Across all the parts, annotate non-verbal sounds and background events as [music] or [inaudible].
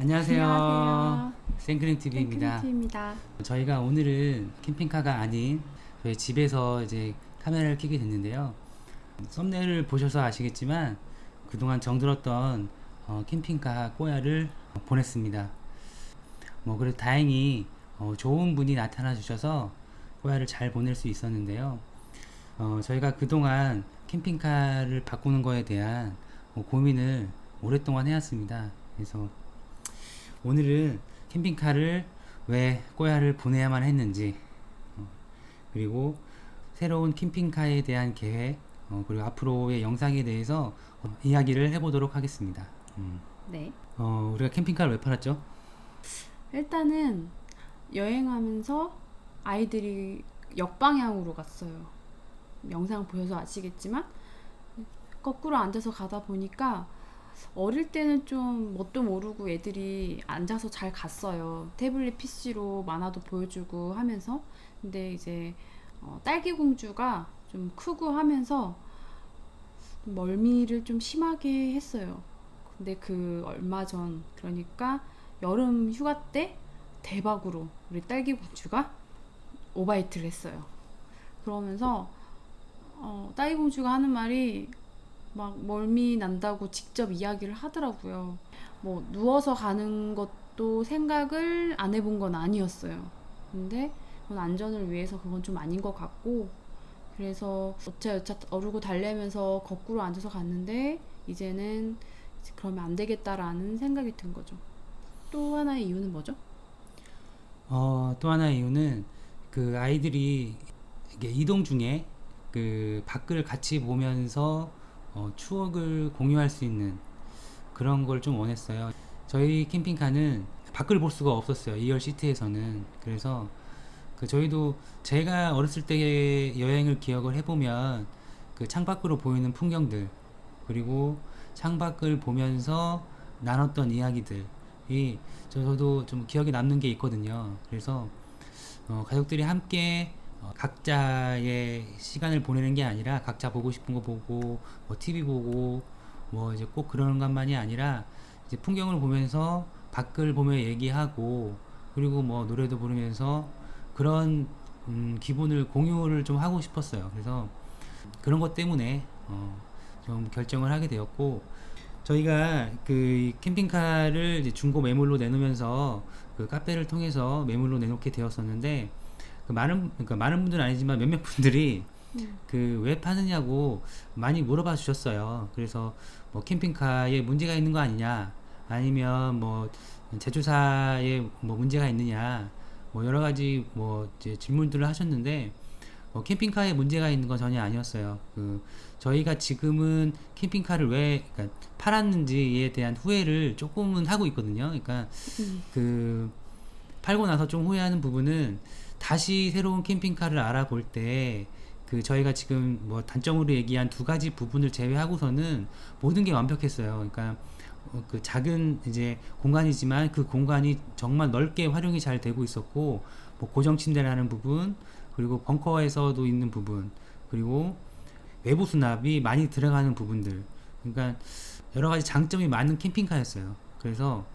안녕하세요. 안녕하세요. 생크림 TV입니다. 저희가 오늘은 캠핑카가 아닌 저희 집에서 이제 카메라를 켜게 됐는데요. 썸네일을 보셔서 아시겠지만 그동안 정들었던 어, 캠핑카 꼬야를 보냈습니다. 뭐 그래도 다행히 어, 좋은 분이 나타나 주셔서 꼬야를 잘 보낼 수 있었는데요. 어, 저희가 그동안 캠핑카를 바꾸는 거에 대한 어, 고민을 오랫동안 해왔습니다. 그래서 오늘은 캠핑카를 왜 꼬야를 보내야만 했는지 어, 그리고 새로운 캠핑카에 대한 계획 어, 그리고 앞으로의 영상에 대해서 어, 이야기를 해보도록 하겠습니다. 음. 네. 어, 우리가 캠핑카를 왜 팔았죠? 일단은 여행하면서 아이들이 역방향으로 갔어요. 영상 보셔서 아시겠지만 거꾸로 앉아서 가다 보니까 어릴 때는 좀 뭣도 모르고 애들이 앉아서 잘 갔어요. 태블릿 PC로 만화도 보여주고 하면서. 근데 이제 어, 딸기 공주가 좀 크고 하면서 멀미를 좀 심하게 했어요. 근데 그 얼마 전 그러니까 여름 휴가 때 대박으로 우리 딸기 공주가 오바이트를 했어요. 그러면서 어, 딸기 공주가 하는 말이 막 멀미 난다고 직접 이야기를 하더라고요. 뭐 누워서 가는 것도 생각을 안 해본 건 아니었어요. 근데 그건 안전을 위해서 그건 좀 아닌 것 같고 그래서 어차여차 어르고 달래면서 거꾸로 앉아서 갔는데 이제는 이제 그러면 안 되겠다라는 생각이 든 거죠. 또 하나의 이유는 뭐죠? 어, 또 하나의 이유는 그 아이들이 이게 이동 중에 그 밖을 같이 보면서 어, 추억을 공유할 수 있는 그런 걸 좀 원했어요. 저희 캠핑카는 밖을 볼 수가 없었어요. 2열 시트에서는. 그래서 그 저희도 제가 어렸을 때의 여행을 기억을 해보면 그 창밖으로 보이는 풍경들 그리고 창밖을 보면서 나눴던 이야기들이 저- 저도 좀 기억에 남는 게 있거든요. 그래서 어, 가족들이 함께 어, 각자의 시간을 보내는 게 아니라 각자 보고 싶은 거 보고 뭐 TV 보고 뭐 이제 꼭 그러는 것만이 아니라 이제 풍경을 보면서 밖을 보며 얘기하고 그리고 뭐 노래도 부르면서 그런 음, 기분을 공유를 좀 하고 싶었어요. 그래서 그런 것 때문에 어, 좀 결정을 하게 되었고 저희가 그 캠핑카를 중고 매물로 내놓으면서 그 카페를 통해서 매물로 내놓게 되었었는데 그 많은 그러니까 많은 분들은 아니지만 몇몇 분들이 그왜 파느냐고 많이 물어봐 주셨어요. 그래서 뭐 캠핑카에 문제가 있는 거 아니냐 아니면 뭐 제조사에 뭐 문제가 있느냐 뭐 여러 가지 뭐 이제 질문들을 하셨는데 어, 캠핑카에 문제가 있는 건 전혀 아니었어요. 그 저희가 지금은 캠핑카를 왜 그러니까 팔았는지에 대한 후회를 조금은 하고 있거든요. 그러니까 음. 그 팔고 나서 좀 후회하는 부분은 다시 새로운 캠핑카를 알아볼 때 그 저희가 지금 뭐 단점으로 얘기한 두 가지 부분을 제외하고서는 모든 게 완벽했어요. 그러니까 어, 그 작은 이제 공간이지만 그 공간이 정말 넓게 활용이 잘 되고 있었고 뭐 고정 침대라는 부분 그리고 벙커에서도 있는 부분 그리고 외부 수납이 많이 들어가는 부분들 그러니까 여러 가지 장점이 많은 캠핑카였어요. 그래서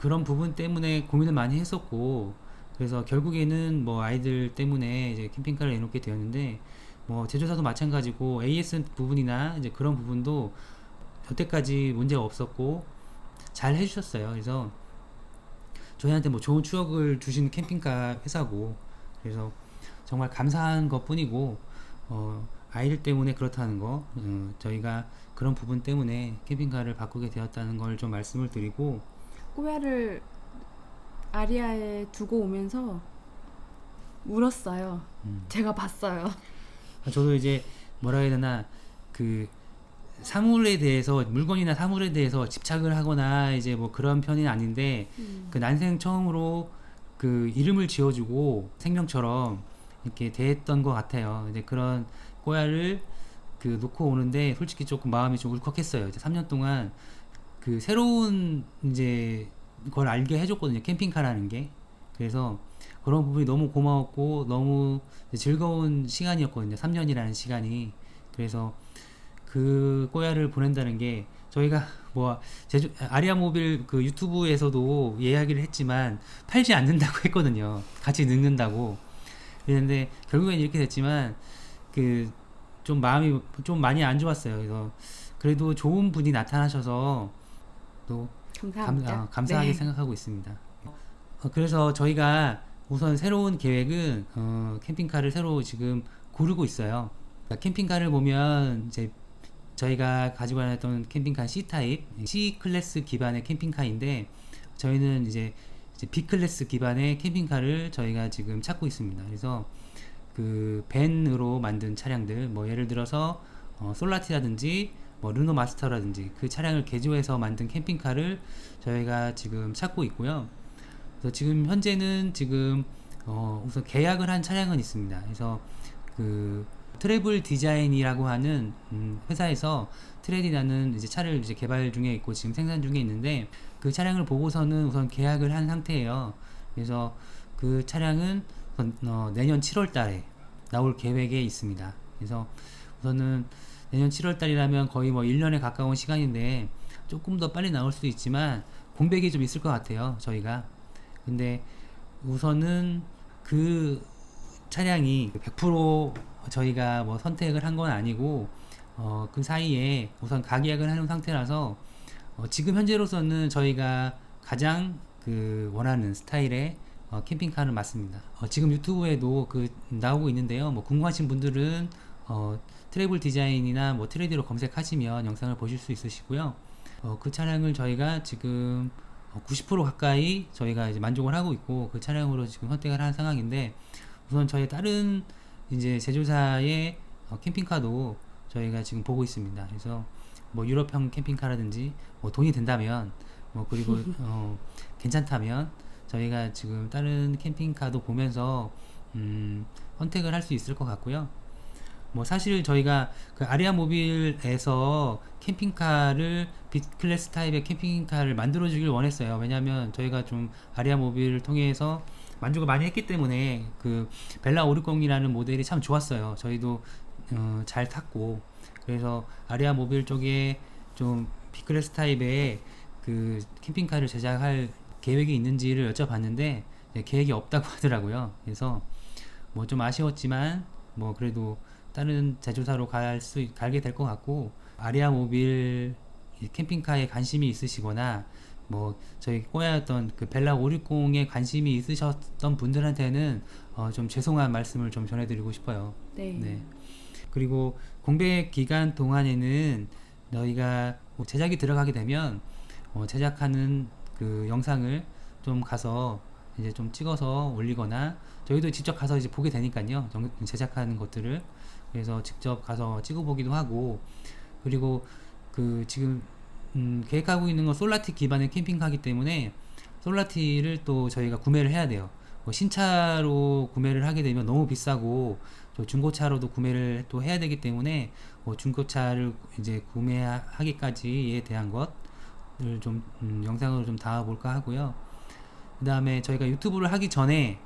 그런 부분 때문에 고민을 많이 했었고 그래서 결국에는 뭐 아이들 때문에 이제 캠핑카를 내놓게 되었는데 뭐 제조사도 마찬가지고 AS 부분이나 이제 그런 부분도 여태까지 문제가 없었고 잘 해주셨어요. 그래서 저희한테 뭐 좋은 추억을 주신 캠핑카 회사고 그래서 정말 감사한 것 뿐이고 어, 아이들 때문에 그렇다는 거 어, 저희가 그런 부분 때문에 캠핑카를 바꾸게 되었다는 걸 좀 말씀을 드리고 꼬야를 아리아에 두고 오면서 울었어요. 음. 제가 봤어요. 저도 이제 뭐라 해야 되나 그 사물에 대해서 물건이나 사물에 대해서 집착을 하거나 이제 뭐 그런 편은 아닌데 음. 그 난생 처음으로 그 이름을 지어주고 생명처럼 이렇게 대했던 것 같아요. 이제 그런 꼬야를 그 놓고 오는데 솔직히 조금 마음이 좀 울컥했어요. 이제 3년 동안 그 새로운 이제 걸 알게 해줬거든요. 캠핑카라는 게. 그래서 그런 부분이 너무 고마웠고 너무 즐거운 시간이었거든요. 3년이라는 시간이. 그래서 그그 꼬야를 보낸다는 게 저희가 뭐 제주 아리아 모빌 그 유튜브에서도 이야기를 했지만 팔지 않는다고 [laughs] 했거든요. 같이 늙는다고. 그랬는데 결국엔 이렇게 됐지만 그 좀 마음이 좀 많이 안 좋았어요. 그래서 그래도 좋은 분이 나타나셔서 또 감, 감사합니다. 아, 감사하게 네. 생각하고 있습니다. 어, 그래서 저희가 우선 새로운 계획은 어, 캠핑카를 새로 지금 고르고 있어요. 그러니까 캠핑카를 보면 이제 저희가 가지고 다녔던 캠핑카 C 타입, C 클래스 기반의 캠핑카인데 저희는 이제, 이제 B 클래스 기반의 캠핑카를 저희가 지금 찾고 있습니다. 그래서 그 밴으로 만든 차량들, 뭐 예를 들어서 어, 솔라티라든지 뭐 르노 마스터라든지 그 차량을 개조해서 만든 캠핑카를 저희가 지금 찾고 있고요. 그래서 지금 현재는 지금 어, 우선 계약을 한 차량은 있습니다. 그래서 그 트래블 디자인이라고 하는 음, 회사에서 트레디라는 이제 차를 이제 개발 중에 있고 지금 생산 중에 있는데 그 차량을 보고서는 우선 계약을 한 상태예요. 그래서 그 차량은 어, 내년 7월 달에 나올 계획에 있습니다. 그래서 우선은 내년 7월 달이라면 거의 뭐 1년에 가까운 시간인데 조금 더 빨리 나올 수도 있지만 공백이 좀 있을 것 같아요. 저희가. 근데 우선은 그 차량이 100% 저희가 뭐 선택을 한 건 아니고 어, 그 사이에 우선 가계약을 하는 상태라서 어, 지금 현재로서는 저희가 가장 그 원하는 스타일의 어, 캠핑카는 맞습니다. 어, 지금 유튜브에도 그 나오고 있는데요. 뭐 궁금하신 분들은 어, 트래블 디자인이나 뭐 트레디로 검색하시면 영상을 보실 수 있으시고요. 어, 그 차량을 저희가 지금 어, 90% 가까이 저희가 이제 만족을 하고 있고 그 차량으로 지금 선택을 한 상황인데 우선 저희 다른 이제 제조사의 어, 캠핑카도 저희가 지금 보고 있습니다. 그래서 뭐 유럽형 캠핑카라든지 뭐 돈이 된다면 뭐 그리고 [laughs] 어, 괜찮다면 저희가 지금 다른 캠핑카도 보면서 음, 선택을 할 수 있을 것 같고요. 뭐 사실 저희가 그 아리아 모빌에서 캠핑카를 B 클래스 타입의 캠핑카를 만들어 주길 원했어요. 왜냐하면 저희가 좀 아리아 모빌을 통해서 만족을 많이 했기 때문에 그 벨라 560이라는 모델이 참 좋았어요. 저희도 어, 잘 탔고 그래서 아리아 모빌 쪽에 좀 B 클래스 타입의 그 캠핑카를 제작할 계획이 있는지를 여쭤봤는데 네, 계획이 없다고 [laughs] 하더라고요. 그래서 뭐 좀 아쉬웠지만 뭐 그래도 다른 제조사로 갈수 가게 될 것 같고 아리아 모빌 이 캠핑카에 관심이 있으시거나 뭐 저희 꼬야였던 그 벨라 560에 관심이 있으셨던 분들한테는 어, 좀 죄송한 말씀을 좀 전해드리고 싶어요. 네. 네. 그리고 공백 기간 동안에는 너희가 뭐 제작이 들어가게 되면 어, 제작하는 그 영상을 좀 가서 이제 좀 찍어서 올리거나 저희도 직접 가서 이제 보게 되니까요. 정- 제작하는 것들을 그래서 직접 가서 찍어보기도 하고 그리고 그 지금 음, 계획하고 있는 건 솔라티 기반의 캠핑카기 때문에 솔라티를 또 저희가 구매를 해야 돼요. 뭐 신차로 구매를 하게 되면 너무 비싸고 또 중고차로도 구매를 또 해야 되기 때문에 뭐 중고차를 이제 구매하기까지에 대한 것을 좀 음, 영상으로 좀 담아볼까 하고요. 그 다음에 저희가 유튜브를 하기 전에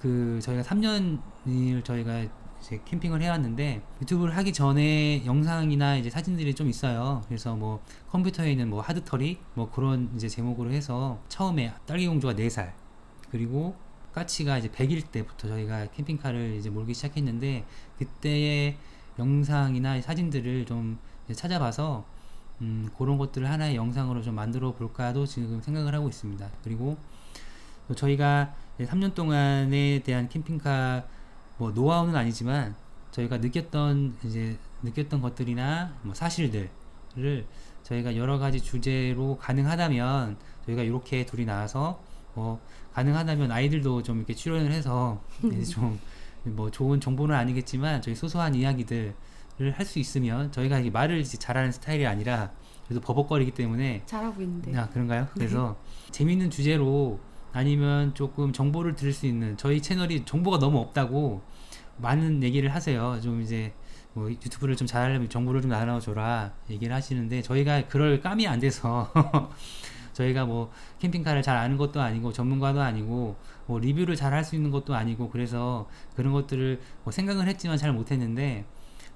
그 저희가 3년을 저희가 이제 캠핑을 해왔는데 유튜브를 하기 전에 영상이나 이제 사진들이 좀 있어요. 그래서 뭐 컴퓨터에 있는 뭐 하드터리 뭐 그런 이제 제목으로 해서 처음에 딸기 공주가 4살 그리고 까치가 이제 100일 때부터 저희가 캠핑카를 이제 몰기 시작했는데 그때의 영상이나 사진들을 좀 찾아봐서 음, 그런 것들을 하나의 영상으로 좀 만들어 볼까도 지금 생각을 하고 있습니다. 그리고 또 저희가 3년 동안에 대한 캠핑카 뭐 노하우는 아니지만 저희가 느꼈던 이제 느꼈던 것들이나 뭐 사실들을 저희가 여러 가지 주제로 가능하다면 저희가 이렇게 둘이 나와서 뭐 가능하다면 아이들도 좀 이렇게 출연을 해서 [laughs] 좀 뭐 좋은 정보는 아니겠지만 저희 소소한 이야기들을 할 수 있으면 저희가 이게 말을 이제 잘하는 스타일이 아니라 그래도 버벅거리기 때문에 잘하고 있는데. 아 그런가요? 그래서 재밌는 주제로 아니면 조금 정보를 들을 수 있는 저희 채널이 정보가 너무 없다고 많은 얘기를 하세요. 좀 이제 뭐 유튜브를 좀 잘하려면 정보를 좀 나눠줘라 얘기를 하시는데 저희가 그럴 감이 안 돼서 [laughs] 저희가 뭐 캠핑카를 잘 아는 것도 아니고 전문가도 아니고 뭐 리뷰를 잘 할 수 있는 것도 아니고 그래서 그런 것들을 뭐 생각은 했지만 잘 못했는데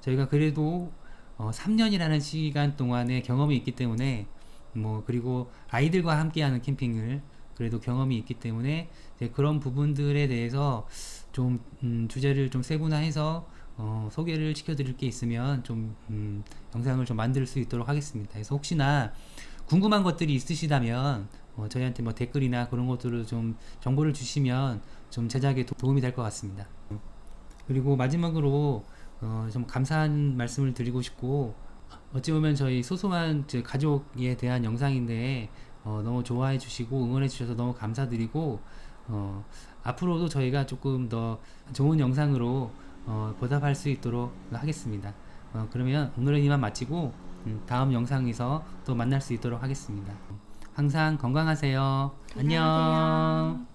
저희가 그래도 어, 3년이라는 시간 동안의 경험이 있기 때문에 뭐 그리고 아이들과 함께하는 캠핑을 그래도 경험이 있기 때문에 그런 부분들에 대해서 좀 음, 주제를 좀 세분화해서 어, 소개를 시켜드릴 게 있으면 좀 음, 영상을 좀 만들 수 있도록 하겠습니다. 그래서 혹시나 궁금한 것들이 있으시다면 어, 저희한테 뭐 댓글이나 그런 것들을 좀 정보를 주시면 좀 제작에 도, 도움이 될 것 같습니다. 그리고 마지막으로 어, 좀 감사한 말씀을 드리고 싶고 어찌 보면 저희 소소한 저 가족에 대한 영상인데 어, 너무 좋아해 주시고 응원해 주셔서 너무 감사드리고 어, 앞으로도 저희가 조금 더 좋은 영상으로 어, 보답할 수 있도록 하겠습니다. 어, 그러면 오늘은 이만 마치고 음, 다음 영상에서 또 만날 수 있도록 하겠습니다. 항상 건강하세요. 안녕.